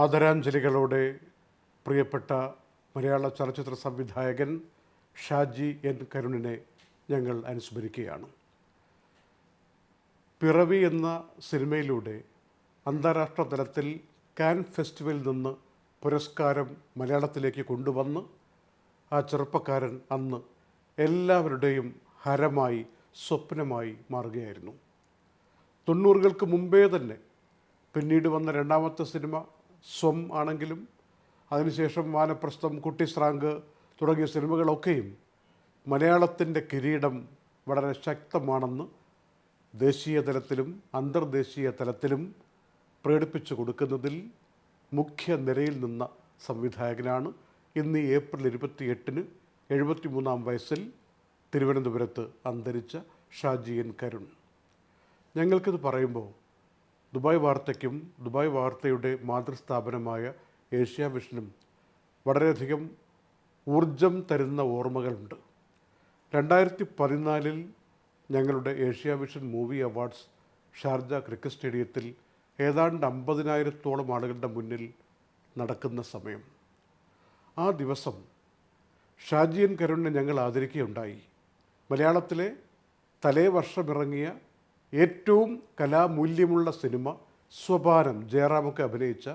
ആദരാഞ്ജലികളോടെ പ്രിയപ്പെട്ട മലയാള ചലച്ചിത്ര സംവിധായകൻ ഷാജി എൻ കരുണിനെ ഞങ്ങൾ അനുസ്മരിക്കുകയാണ്. പിറവി എന്ന സിനിമയിലൂടെ അന്താരാഷ്ട്ര തലത്തിൽ കാൻ ഫെസ്റ്റിവലിൽ നിന്ന് പുരസ്കാരം മലയാളത്തിലേക്ക് കൊണ്ടുവന്ന് ആ ചെറുപ്പക്കാരൻ അന്ന് എല്ലാവരുടെയും ഹരമായി സ്വപ്നമായി മാറുകയായിരുന്നു. തൊണ്ണൂറുകൾക്ക് മുമ്പേ തന്നെ പിന്നീട് വന്ന രണ്ടാമത്തെ സിനിമ സ്വം ആണെങ്കിലും അതിനുശേഷം വാനപ്രസ്ഥം കുട്ടിസ്രാങ്ക് തുടങ്ങിയ സിനിമകളൊക്കെയും മലയാളത്തിന്റെ കിരീടം വളരെ ശക്തമാണെന്ന് ദേശീയ തലത്തിലും അന്തർദേശീയ തലത്തിലും പ്രകടിപ്പിച്ചു കൊടുക്കുന്നതിൽ മുഖ്യ നിരയിൽ നിന്ന സംവിധായകനാണ്. ഇന്ന് ഏപ്രിൽ ഇരുപത്തി എട്ടിന് എഴുപത്തി മൂന്നാം വയസ്സിൽ തിരുവനന്തപുരത്ത് അന്തരിച്ച ഷാജി എൻ കരുൺ. ഞങ്ങൾക്കിത് പറയുമ്പോൾ ദുബായ് വാർത്തയ്ക്കും ദുബായ് വാർത്തയുടെ മാതൃസ്ഥാപനമായ ഏഷ്യ വിഷനും വളരെയധികം ഊർജം തരുന്ന ഓർമ്മകളുണ്ട്. രണ്ടായിരത്തി പതിനാലിൽ ഞങ്ങളുടെ Asia Vision movie awards Sharjah cricket സ്റ്റേഡിയത്തിൽ ഏതാണ്ട് അമ്പതിനായിരത്തോളം ആളുകളുടെ മുന്നിൽ നടക്കുന്ന സമയം. ആ ദിവസം ഷാജിയൻ കരുണിനെ ഞങ്ങൾ ആദരിക്കുകയുണ്ടായി. മലയാളത്തിലെ തലേ വർഷമിറങ്ങിയ ഏറ്റവും കലാമൂല്യമുള്ള സിനിമ സ്വപാനം. ജയറാമൊക്കെ അഭിനയിച്ച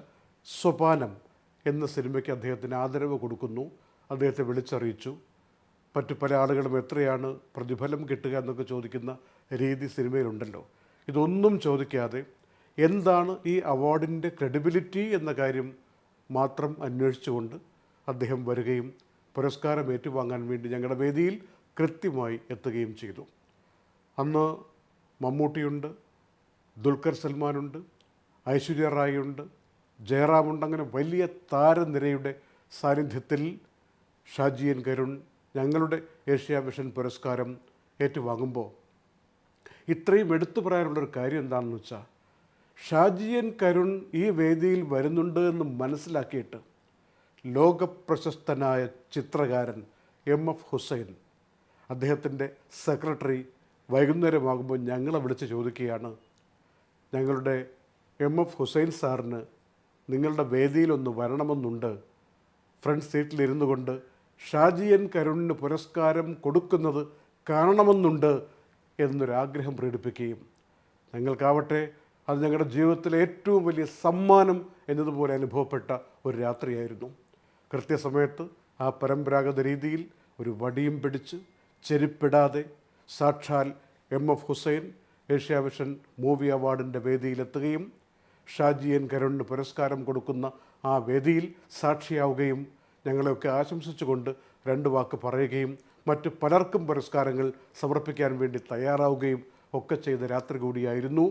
സ്വപാനം എന്ന സിനിമയ്ക്ക് അദ്ദേഹത്തിന് ആദരവ് കൊടുക്കുന്നു. അദ്ദേഹത്തെ വിളിച്ചറിയിച്ചു. മറ്റു പല ആളുകളും എത്രയാണ് പ്രതിഫലം കിട്ടുക എന്നൊക്കെ ചോദിക്കുന്ന രീതി സിനിമയിലുണ്ടല്ലോ. ഇതൊന്നും ചോദിക്കാതെ എന്താണ് ഈ അവാർഡിന്റെ ക്രെഡിബിലിറ്റി എന്ന കാര്യം മാത്രം അന്വേഷിച്ചുകൊണ്ട് അദ്ദേഹം വരികയും പുരസ്കാരം ഏറ്റുവാങ്ങാൻ വേണ്ടി ഞങ്ങളുടെ വേദിയിൽ കൃത്യമായി എത്തുകയും ചെയ്തു. അന്ന് മമ്മൂട്ടിയുണ്ട് ദുൽഖർ സൽമാനുണ്ട് ഐശ്വര്യ റായ് ഉണ്ട് ജയറാമുണ്ട്. അങ്ങനെ വലിയ താരനിരയുടെ സാന്നിധ്യത്തിൽ ഷാജിയൻ കരുൺ ഞങ്ങളുടെ ഏഷ്യ വിഷൻ പുരസ്കാരം ഏറ്റുവാങ്ങുമ്പോൾ ഇത്രയും എടുത്തു പറയാനുള്ളൊരു കാര്യം എന്താണെന്ന് വെച്ചാൽ ഷാജിയൻ കരുൺ ഈ വേദിയിൽ വരുന്നുണ്ട് എന്ന് മനസ്സിലാക്കിയിട്ട് ലോകപ്രശസ്തനായ ചിത്രകാരൻ എം എഫ് ഹുസൈൻ അദ്ദേഹത്തിന്റെ സെക്രട്ടറി വൈകുന്നേരമാകുമ്പോൾ ഞങ്ങളെ വിളിച്ച് ചോദിക്കുകയാണ് ഞങ്ങളുടെ എം എഫ് ഹുസൈൻ സാറിന് നിങ്ങളുടെ വേദിയിലൊന്ന് വരണമെന്നുണ്ട്. ഫ്രണ്ട് സീറ്റിലിരുന്നു കൊണ്ട് ഷാജിയൻ കരുണിന് പുരസ്കാരം കൊടുക്കുന്നത് കാണണമെന്നുണ്ട് എന്നൊരാഗ്രഹം പ്രകടിപ്പിക്കുകയും ഞങ്ങൾക്കാവട്ടെ അത് ഞങ്ങളുടെ ജീവിതത്തിലെ ഏറ്റവും വലിയ സമ്മാനം എന്നതുപോലെ അനുഭവപ്പെട്ട ഒരു രാത്രിയായിരുന്നു. കൃത്യസമയത്ത് ആ പരമ്പരാഗത രീതിയിൽ ഒരു വടിയും പിടിച്ച് ചെരുപ്പിടാതെ സാക്ഷാൽ M F Husain Asiavision movie അവാർഡിന്റെ വേദിയിലെത്തുകയും ഷാജി എൻ കരുണിന് പുരസ്കാരം കൊടുക്കുന്ന ആ വേദിയിൽ സാക്ഷിയാവുകയും ഞങ്ങളെയൊക്കെ ആശംസിച്ചുകൊണ്ട് രണ്ട് വാക്ക് പറയുകയും മറ്റ് പലർക്കും പുരസ്കാരങ്ങൾ സമർപ്പിക്കാൻ വേണ്ടി തയ്യാറാവുകയും ഒക്കെ ചെയ്ത രാത്രി കൂടിയായിരുന്നു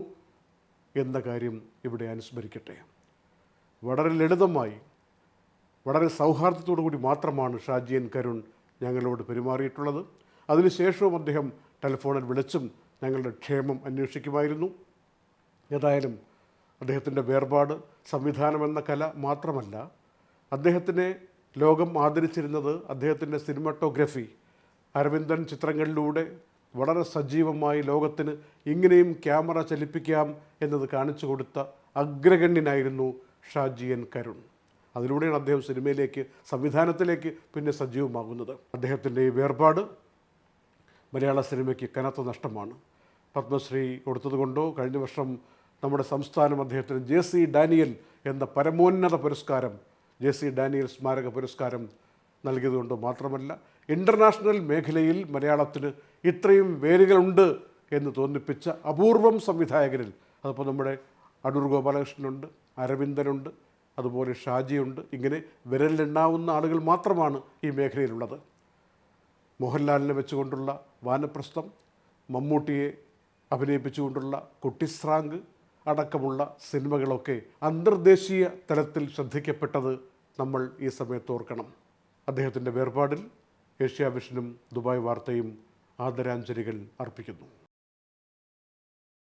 എന്ന കാര്യം ഇവിടെ അനുസ്മരിക്കട്ടെ. വളരെ ലളിതമായി വളരെ സൗഹാർദ്ദത്തോടു കൂടി മാത്രമാണ് ഷാജി എൻ കരുൺ ഞങ്ങളോട് പെരുമാറിയിട്ടുള്ളത്. അതിനുശേഷവും അദ്ദേഹം ടെലിഫോണിൽ വിളിച്ചും ഞങ്ങളുടെ ക്ഷേമം അന്വേഷിക്കുമായിരുന്നു. ഏതായാലും അദ്ദേഹത്തിന്റെ വേർപാട് സംവിധാനമെന്ന കല മാത്രമല്ല അദ്ദേഹത്തിനെ ലോകം ആദരിച്ചിരുന്നത് അദ്ദേഹത്തിന്റെ സിനിമാറ്റോഗ്രഫി അരവിന്ദൻ ചിത്രങ്ങളിലൂടെ വളരെ സജീവമായി ലോകത്തിന് ഇങ്ങനെയും ക്യാമറ ചലിപ്പിക്കാം എന്നത് കാണിച്ചു കൊടുത്ത അഗ്രഗണ്യനായിരുന്നു ഷാജി എൻ കരുൺ. അതിലൂടെയാണ് അദ്ദേഹം സിനിമയിലേക്ക് സംവിധാനത്തിലേക്ക് പിന്നെ സജീവമാകുന്നത്. അദ്ദേഹത്തിന്റെ ഈ വേർപാട് മലയാള സിനിമയ്ക്ക് കനത്ത നഷ്ടമാണ്. പത്മശ്രീ കൊടുത്തതുകൊണ്ടോ കഴിഞ്ഞ വർഷം നമ്മുടെ സംസ്ഥാനം അദ്ദേഹത്തിന് ജെ സി ഡാനിയൽ എന്ന പരമോന്നത പുരസ്കാരം ജെ സി ഡാനിയൽ സ്മാരക പുരസ്കാരം നൽകിയതുകൊണ്ടോ മാത്രമല്ല ഇന്റർനാഷണൽ മേഖലയിൽ മലയാളത്തിന് ഇത്രയും വേരുകളുണ്ട് എന്ന് തോന്നിപ്പിച്ച അപൂർവം സംവിധായകരിൽ അതിപ്പോൾ നമ്മുടെ അടൂർ ഗോപാലകൃഷ്ണനുണ്ട് അരവിന്ദനുണ്ട് അതുപോലെ ഷാജിയുണ്ട് ഇങ്ങനെ വിരലിലെണ്ണാവുന്ന ആളുകൾ മാത്രമാണ് ഈ മേഖലയിലുള്ളത്. മോഹൻലാലിനെ വെച്ചുകൊണ്ടുള്ള വാനപ്രസ്ഥം മമ്മൂട്ടിയെ അഭിനയിപ്പിച്ചുകൊണ്ടുള്ള കുട്ടിസ്രാങ്ക് അടക്കമുള്ള സിനിമകളൊക്കെ അന്തർദേശീയ തലത്തിൽ ശ്രദ്ധിക്കപ്പെട്ടത് നമ്മൾ ഈ സമയത്ത് ഓർക്കണം. അദ്ദേഹത്തിന്റെ വേർപാടിൽ ഏഷ്യാവിഷനും ദുബായ് വാർത്തയും ആദരാഞ്ജലികൾ അർപ്പിക്കുന്നു.